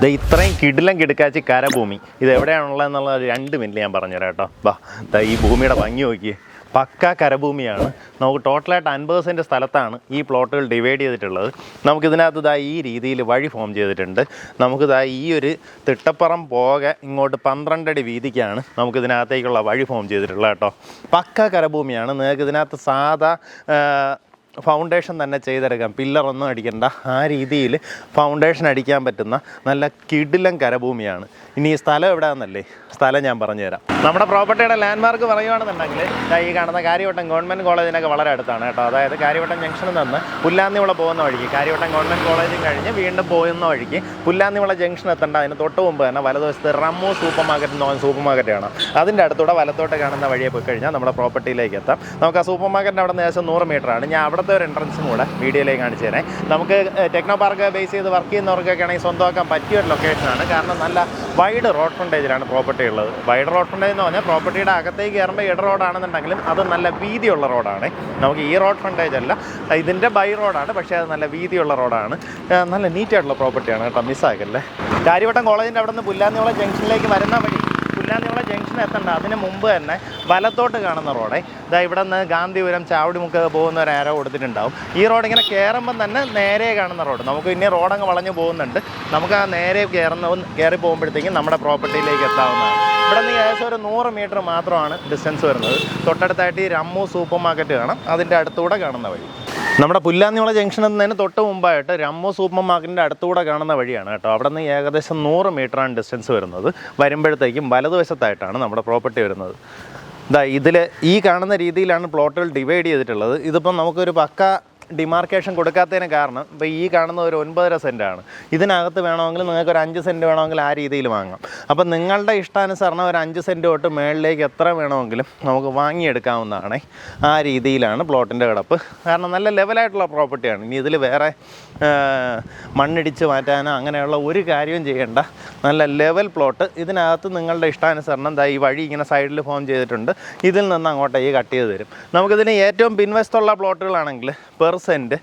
ഇത് ഇത്രയും കിടിലം കിടക്കാച്ചി കരഭൂമി. ഇത് എവിടെയാണുള്ളതെന്നുള്ള രണ്ട് മിനിറ്റ് ഞാൻ പറഞ്ഞുതരാം കേട്ടോ. വാ ഈ ഭൂമിയുടെ ഭംഗി നോക്കിയേ. പക്ക കരഭൂമിയാണ്. നമുക്ക് ടോട്ടലായിട്ട് അൻപത് സെന്റ് സ്ഥലത്താണ് ഈ പ്ലോട്ടുകൾ ഡിവൈഡ് ചെയ്തിട്ടുള്ളത്. നമുക്കിതിനകത്ത് ഇതാ ഈ രീതിയിൽ വഴി ഫോം ചെയ്തിട്ടുണ്ട്. നമുക്കിതാ ഈ ഒരു തിട്ടപ്പുറം പോകെ ഇങ്ങോട്ട് പന്ത്രണ്ടടി വീതിക്കാണ് നമുക്കിതിനകത്തേക്കുള്ള വഴി ഫോം ചെയ്തിട്ടുള്ളത് കേട്ടോ. പക്ക കരഭൂമിയാണ്. നിങ്ങൾക്ക് ഇതിനകത്ത് സാധാ ഫൗണ്ടേഷൻ തന്നെ ചെയ്തെടുക്കാം. പില്ലറൊന്നും അടിക്കണ്ട. ആ രീതിയിൽ ഫൗണ്ടേഷൻ അടിക്കാൻ പറ്റുന്ന നല്ല കിടിലം കരഭൂമിയാണ്. ഇനി ഈ സ്ഥലം എവിടെയാണെന്നല്ലേ? സ്ഥലം ഞാൻ പറഞ്ഞുതരാം. നമ്മുടെ പ്രോപ്പർട്ടിയുടെ ലാൻഡ്മാർക്ക് പറയുകയാണെന്നുണ്ടെങ്കിൽ ദാ ഈ കാണുന്ന കാര്യവട്ടം ഗവൺമെന്റ് കോളേജിനൊക്കെ വളരെ അടുത്താണ് കേട്ടോ. അതായത് കാര്യവട്ടം ജംഗ്ഷനിൽ നിന്ന് പുല്ലാന്നിവിള പോകുന്ന വഴിക്ക് കാര്യവട്ടം ഗവൺമെന്റ് കോളേജും കഴിഞ്ഞ് വീണ്ടും പോകുന്ന വഴിക്ക് പുല്ലാന്നിവിള ജംഗ്ഷൻ എത്തേണ്ട. അതിന് തൊട്ട് മുമ്പ് തന്നെ വലതുവശത്ത് റമ്മു സൂപ്പർ മാർക്കറ്റ് എന്ന് പറഞ്ഞ സൂപ്പർ മാർക്കറ്റ് കാണാം. അതിന്റെ അടുത്തൂടെ വലത്തോട്ട് കാണുന്ന വഴിയെ പോയി കഴിഞ്ഞാൽ നമ്മുടെ പ്രോപ്പർട്ടിയിലേക്ക് എത്താം. നമുക്ക് ആ സൂപ്പർ മാർക്കറ്റിന്റെ അവിടെ നിന്ന് ഏകദേശം നൂറ് മീറ്റർ ആണ്. ഞാൻ അവിടുത്തെ ഒരു എൻട്രൻസും കൂടെ വീഡിയോയിലേക്ക് കാണിച്ചു തരാം. നമുക്ക് ടെക്നോ പാർക്ക് ബേസ് ചെയ്ത് വർക്ക് ചെയ്യുന്നവർക്കൊക്കെ ആണെങ്കിൽ സ്വന്തമാക്കാൻ പറ്റിയ ഒരു ലൊക്കേഷനാണ് കാരണം നല്ല വൈഡ് റോഡ് ഫ്രണ്ടേജിലാണ് പ്രോപ്പർട്ടി ഉള്ളത്. വൈഡ് റോഡ് ഫ്രണ്ടേജ് എന്ന് പറഞ്ഞാൽ പ്രോപ്പർട്ടിയുടെ അകത്തേക്ക് കയറുമ്പോൾ ഇട റോഡാണെന്നുണ്ടെങ്കിലും അത് നല്ല വീതിയുള്ള റോഡാണ് നമുക്ക് ഈ റോഡ് ഫ്രണ്ടേജ് അല്ല ഇതിന്റെ ബൈ റോഡാണ് പക്ഷേ അത് നല്ല വീതിയുള്ള റോഡാണ് നല്ല നീറ്റായിട്ടുള്ള പ്രോപ്പർട്ടിയാണ് കേട്ടോ മിസ്സാക്കല്ലേ കാര്യവട്ടം കോളേജിന്റെ അവിടെ നിന്ന് പുല്ലാന്നിയോളം ജംഗ്ഷനിലേക്ക് വരുന്ന വഴി പുല്ലാന്നിയുള്ള ജംഗ്ഷൻ എത്തണ്ട. അതിന് മുമ്പ് തന്നെ വലത്തോട്ട് കാണുന്ന റോഡേ ഇതാ ഇവിടെ നിന്ന് ഗാന്ധിപുരം ചാവടിമുക്ക് പോകുന്ന ഒരു ആരോ കൊടുത്തിട്ടുണ്ടാവും. ഈ റോഡ് ഇങ്ങനെ കയറുമ്പം തന്നെ നേരെ കാണുന്ന റോഡ് നമുക്ക് ഇനി റോഡങ്ങ് വളഞ്ഞു പോകുന്നുണ്ട്. നമുക്ക് ആ നേരെ കയറുന്ന കയറി പോകുമ്പോഴത്തേക്കും നമ്മുടെ പ്രോപ്പർട്ടിയിലേക്ക് എത്താവുന്നതാണ്. ഇവിടെ നിന്ന് ഏകദേശം ഒരു നൂറ് മീറ്റർ മാത്രമാണ് ഡിസ്റ്റൻസ് വരുന്നത്. തൊട്ടടുത്തായിട്ട് ഈ രമ്മു സൂപ്പർ മാർക്കറ്റ് കാണാം. അതിന്റെ അടുത്തൂടെ കാണുന്ന വഴി. നമ്മുടെ പുല്ലാന്നിമുള ജംഗ്ഷൻ എന്നതിന് തൊട്ട് മുമ്പായിട്ട് രമ്മു സൂപ്പർ മാർക്കറ്റിന്റെ അടുത്തുകൂടെ കാണുന്ന വഴിയാണ് കേട്ടോ. അവിടെ നിന്ന് ഏകദേശം നൂറ് മീറ്ററാണ് ഡിസ്റ്റൻസ് വരുന്നത്. വരുമ്പോഴത്തേക്കും വലതുവശത്തായിട്ടാണ് നമ്മുടെ പ്രോപ്പർട്ടി വരുന്നത്. ഇതാ ഇതിൽ ഈ കാണുന്ന രീതിയിലാണ് പ്ലോട്ടുകൾ ഡിവൈഡ് ചെയ്തിട്ടുള്ളത്. ഇതിപ്പം നമുക്കൊരു പക്ക ഡിമാർക്കേഷൻ കൊടുക്കാത്തതിന് കാരണം ഇപ്പോൾ ഈ കാണുന്ന ഒരു ഒൻപതര സെന്റാണ് ഇതിനകത്ത് വേണമെങ്കിൽ നിങ്ങൾക്ക് ഒരു അഞ്ച് സെന്റ് വേണമെങ്കിൽ ആ രീതിയിൽ വാങ്ങാം. അപ്പം നിങ്ങളുടെ ഇഷ്ടാനുസരണം ഒരു അഞ്ച് സെന്റ് തൊട്ട് മേളിലേക്ക് എത്ര വേണമെങ്കിലും നമുക്ക് വാങ്ങിയെടുക്കാവുന്നതാണ് ആ രീതിയിലാണ് പ്ലോട്ടിന്റെ കിടപ്പ്. കാരണം നല്ല ലെവലായിട്ടുള്ള പ്രോപ്പർട്ടിയാണ് ഇനി ഇതിൽ വേറെ മണ്ണിടിച്ച് മാറ്റാനോ അങ്ങനെയുള്ള ഒരു കാര്യവും ചെയ്യേണ്ട നല്ല ലെവൽ പ്ലോട്ട് ഇതിനകത്ത് നിങ്ങളുടെ ഇഷ്ടാനുസരണം ഈ വഴി ഇങ്ങനെ സൈഡിൽ ഫോം ചെയ്തിട്ടുണ്ട്. ഇതിൽ നിന്ന് അങ്ങോട്ടേക്ക് കട്ട് ചെയ്ത് തരും. നമുക്കിതിന് ഏറ്റവും പിൻവശത്തുള്ള പ്ലോട്ടുകളാണെങ്കിൽ പെർ സെന്റ്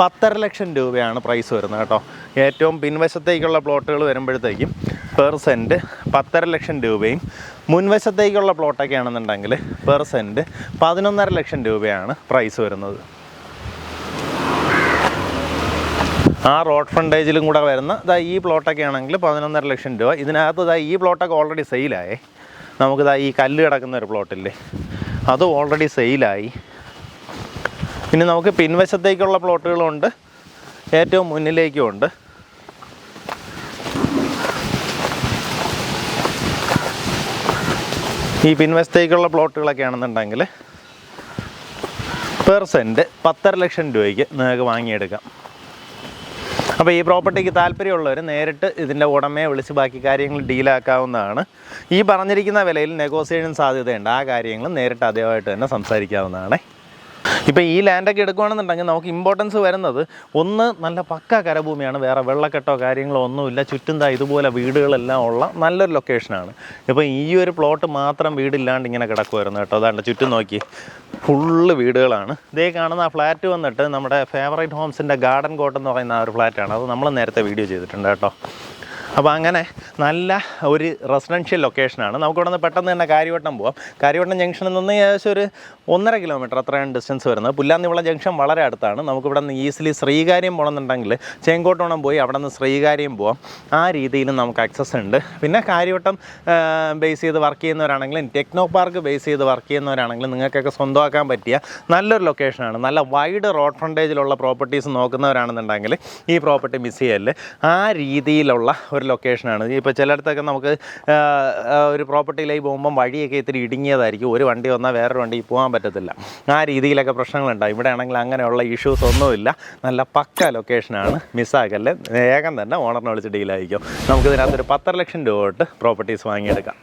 പത്തര ലക്ഷം രൂപയാണ് പ്രൈസ് വരുന്നത് കേട്ടോ. ഏറ്റവും പിൻവശത്തേക്കുള്ള പ്ലോട്ടുകൾ വരുമ്പോഴത്തേക്കും പെർ സെന്റ് പത്തര ലക്ഷം രൂപയും മുൻവശത്തേക്കുള്ള പ്ലോട്ടൊക്കെ ആണെന്നുണ്ടെങ്കിൽ പെർ സെന്റ് പതിനൊന്നര ലക്ഷം രൂപയാണ് പ്രൈസ് വരുന്നത്. ആ റോഡ് ഫ്രണ്ടേജിലും കൂടെ വരുന്ന ഇതാ ഈ പ്ലോട്ടൊക്കെ ആണെങ്കിൽ പതിനൊന്നര ലക്ഷം രൂപ. ഇതിനകത്ത് ഇതാ ഈ പ്ലോട്ടൊക്കെ ഓൾറെഡി സെയിലായേ നമുക്കിതാ ഈ കല്ല് കിടക്കുന്ന ഒരു പ്ലോട്ടില്ലേ അത് ഓൾറെഡി സെയിലായി പിന്നെ നമുക്ക് പിൻവശത്തേക്കുള്ള പ്ലോട്ടുകളുണ്ട്. ഏറ്റവും മുന്നിലേക്കും ഉണ്ട് ഈ പിൻവശത്തേക്കുള്ള പ്ലോട്ടുകളൊക്കെ ആണെന്നുണ്ടെങ്കിൽ പെർ സെന്റ് പത്തര ലക്ഷം രൂപയ്ക്ക് നിങ്ങൾക്ക് വാങ്ങിയെടുക്കാം. അപ്പോൾ ഈ പ്രോപ്പർട്ടിക്ക് താല്പര്യമുള്ളവർ നേരിട്ട് ഇതിന്റെ ഉടമയെ വിളിച്ച് ബാക്കി കാര്യങ്ങൾ ഡീലാക്കാവുന്നതാണ്. ഈ പറഞ്ഞിരിക്കുന്ന വിലയിൽ നെഗോസിയേഷൻ സാധ്യതയുണ്ട്. ആ കാര്യങ്ങൾ നേരിട്ട് അതേമായിട്ട് തന്നെ സംസാരിക്കാവുന്നതാണ്. ഇപ്പോൾ ഈ ലാൻഡൊക്കെ എടുക്കുകയാണെന്നുണ്ടെങ്കിൽ നമുക്ക് ഇമ്പോർട്ടൻസ് വരുന്നത് ഒന്ന് നല്ല പക്ക കരഭൂമിയാണ്. വേറെ വെള്ളക്കെട്ടോ കാര്യങ്ങളോ ഒന്നുമില്ല. ചുറ്റും താ ഇതുപോലെ വീടുകളെല്ലാം ഉള്ള നല്ലൊരു ലൊക്കേഷനാണ് ഇപ്പോൾ ഈ ഒരു പ്ലോട്ട് മാത്രം വീടില്ലാണ്ട് ഇങ്ങനെ കിടക്കുമായിരുന്നു കേട്ടോ. അതാണ്ട് ചുറ്റും നോക്കി. ഫുള്ള് വീടുകളാണ്. ഇതേ കാണുന്ന ആ ഫ്ലാറ്റ് വന്നിട്ട് നമ്മുടെ ഫേവറേറ്റ് ഹോംസിന്റെ ഗാർഡൻ കോട്ട് എന്ന് പറയുന്ന ആ ഒരു ഫ്ലാറ്റാണ് അത് നമ്മൾ നേരത്തെ വീഡിയോ ചെയ്തിട്ടുണ്ട് കേട്ടോ. അപ്പോൾ അങ്ങനെ നല്ല ഒരു റെസിഡൻഷ്യൽ ലൊക്കേഷനാണ് നമുക്കിവിടെ നിന്ന് പെട്ടെന്ന് തന്നെ കാര്യവട്ടം പോവാം. കാര്യവട്ടം ജംഗ്ഷനിൽ നിന്ന് ഏകദേശം ഒരു ഒന്നര കിലോമീറ്റർ അത്രയാണ് ഡിസ്റ്റൻസ് വരുന്നത്. പുല്ലാന്നിവിള ജംഗ്ഷൻ വളരെ അടുത്താണ്. നമുക്കിവിടെ നിന്ന് ഈസിലി ശ്രീകാര്യം പോകണമെന്നുണ്ടെങ്കിൽ ചേങ്കോട്ടോണം പോയി അവിടെ നിന്ന് ശ്രീകാര്യം പോവാം. ആ രീതിയിൽ നമുക്ക് ആക്സസ് ഉണ്ട്. പിന്നെ കാര്യവട്ടം ബേസ് ചെയ്ത് വർക്ക് ചെയ്യുന്നവരാണെങ്കിലും ടെക്നോ പാർക്ക് ബേസ് ചെയ്ത് വർക്ക് ചെയ്യുന്നവരാണെങ്കിലും നിങ്ങൾക്കൊക്കെ സ്വന്തമാക്കാൻ പറ്റിയ നല്ലൊരു ലൊക്കേഷനാണ് നല്ല വൈഡ് റോഡ് ഫ്രണ്ടേജിലുള്ള പ്രോപ്പർട്ടീസ് നോക്കുന്നവരാണെന്നുണ്ടെങ്കിൽ ഈ പ്രോപ്പർട്ടി മിസ് ചെയ്യല്ലേ ആ രീതിയിലുള്ള ഒരു ലൊക്കേഷനാണ് ഇപ്പോൾ ചിലയിടത്തൊക്കെ നമുക്ക് ഒരു പ്രോപ്പർട്ടിയിലേക്ക് പോകുമ്പം വഴിയൊക്കെ ഇത്തിരി ഇടുങ്ങിയതായിരിക്കും. ഒരു വണ്ടി വന്നാൽ വേറൊരു വണ്ടി പോകാൻ പറ്റത്തില്ല. ആ രീതിയിലൊക്കെ പ്രശ്നങ്ങളുണ്ടാകും ഇവിടെ ആണെങ്കിൽ അങ്ങനെയുള്ള ഇഷ്യൂസ് ഒന്നുമില്ല. നല്ല പക്ക ലൊക്കേഷനാണ് മിസ്സാക്കല്ലേ? വേഗം തന്നെ ഓണറിനെ വിളിച്ച് ഡീലായിരിക്കും നമുക്കിതിനകത്തൊരു പത്തര ലക്ഷം രൂപ തൊട്ട് പ്രോപ്പർട്ടീസ് വാങ്ങിയെടുക്കാം.